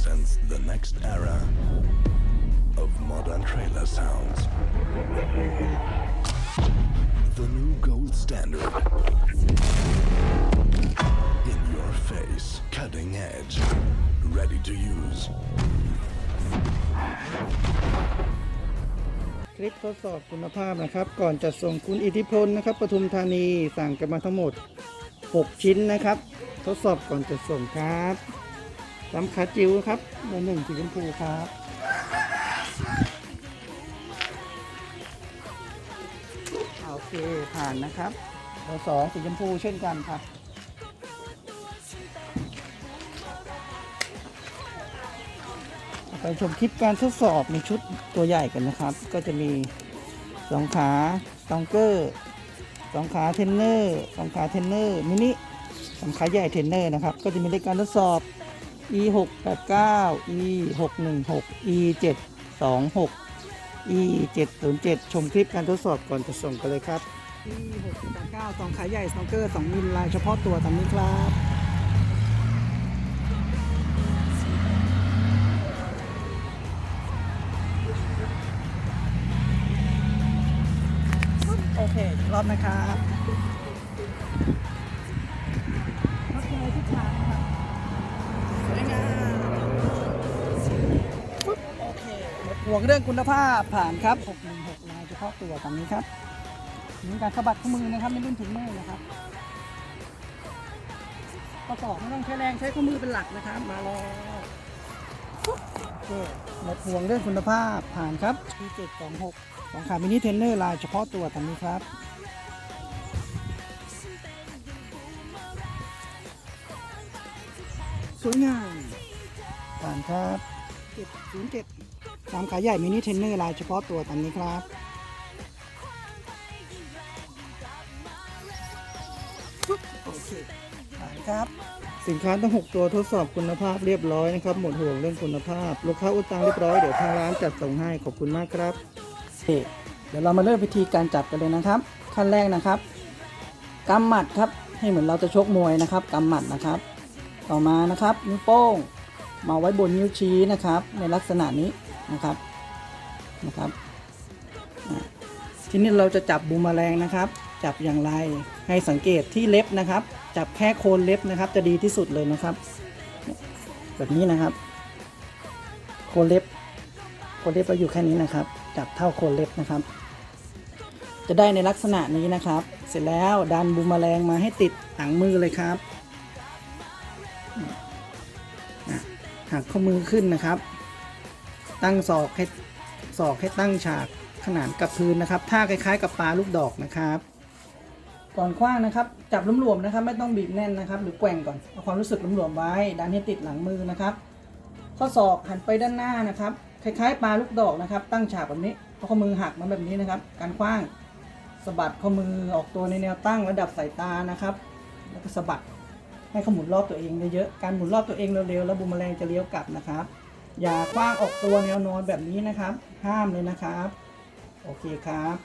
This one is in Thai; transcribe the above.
represents the next era of modern trailer sounds. The new gold standard. In your face, cutting edge, ready to use. คลิปทดสอบคุณภาพนะครับ ก่อนจะส่งคุณอิทธิพลนะครับปทุมธานีสั่งกันมาทั้งหมด 6 ชิ้นนะครับ ทดสอบก่อนจะส่งครับ ลำขาจิ๋วครับเบอร์หนึ่งสีชมพูครับโอเคผ่านนะครับเบอร์สองสีชมพูเช่นกันครับไปชมคลิปการทดสอบในชุดตัวใหญ่กันนะครับ ก็จะมีสองขาตองเกอร์สองขาเทนเนอร์สองขาเทนเนอร์มินิสองขาใหญ่เทนเนอร์นะครับ ก็จะมีในการทดสอบ e 6 8 9 e 6 1 6 e 7 2 6 e 7 0 7ชมคลิปการทดสอบก่อนจะส่งกันเลยครับ e 6 8 9สองขาใหญ่สองเกอร์2มิลลายเฉพาะตัวตามนี้ครับโอเค รอบนะครับ ห่วงเรื่องคุณภาพผ่านครับ 616ลายเฉพาะตัวตามนี้ครับมีการสะบัดข้อมือนะครับในรุ่นถึงมือนะครับ ประกอบไม่ต้องใช้แรงใช้ข้อมือเป็นหลักนะครับ มาแล้วปึ๊บโอเคหมดห่วงเรื่องคุณภาพผ่านครับ P726 สองขามินิเทนเนอร์ลายเฉพาะตัวตามนี้ครับสวยงามผ่านครับ707 สามขาใหญ่มินิเทรนเนอร์ลายเฉพาะตัวตามนี้ครับปึ๊บโอเคผ่านครับ สินค้าทั้ง 6 ตัวทดสอบคุณภาพเรียบร้อยนะครับ หมดห่วงเรื่องคุณภาพ ลูกค้าอุดตังเรียบร้อย เดี๋ยวทางร้านจัดส่งให้ ขอบคุณมากครับ เดี๋ยวเรามาเริ่มวิธีการจับกันเลยนะครับ ขั้นแรกนะครับกำหมัดครับ ให้เหมือนเราจะชกมวยนะครับกำหมัดนะครับ ต่อมานะครับนิ้วโป้ง มาไว้บนนิ้วชี้นะครับ ในลักษณะนี้ นะครับนะครับทีนี้เราจะจับบูมแมลงนะครับ จับอย่างไรให้สังเกตที่เล็บนะครับ จับแค่โคนเล็บนะครับ จะดีที่สุดเลยนะครับ แบบนี้นะครับ โคนเล็บ โคนเล็บเราอยู่แค่นี้นะครับ จับเท่าโคนเล็บนะครับ จะได้ในลักษณะนี้นะครับ เสร็จแล้วดันบูมแมลงมาให้ติดหางมือเลยครับหักข้อมือขึ้นนะครับ ตั้งศอกให้ศอกให้ตั้งฉากขนานกับพื้นนะครับท่าคล้ายๆ กับปลาลูกดอกนะครับ ก่อนคว้างนะครับ จับหลวมๆนะครับ ไม่ต้องบีบแน่นนะครับ หรือแกว่งก่อนเอาความรู้สึกหลวมๆไว้ดันให้ติดหลังมือนะครับ ข้อศอกหันไปด้านหน้านะครับ คล้ายๆ ปลาลูกดอกนะครับ ตั้งฉากแบบนี้เอาข้อมือหักมาแบบนี้นะครับ การคว้างสะบัดข้อมือออกตัวในแนวตั้งระดับสายตานะครับ แล้วก็สะบัดให้เขาหมุนรอบตัวเองเยอะๆการหมุนรอบตัวเองเร็วๆแล้วบูมแมลงจะเลี้ยวกลับนะครับ อย่าคว้างออกตัวแนวนอนแบบนี้นะครับ ห้ามเลยนะครับ โอเคครับ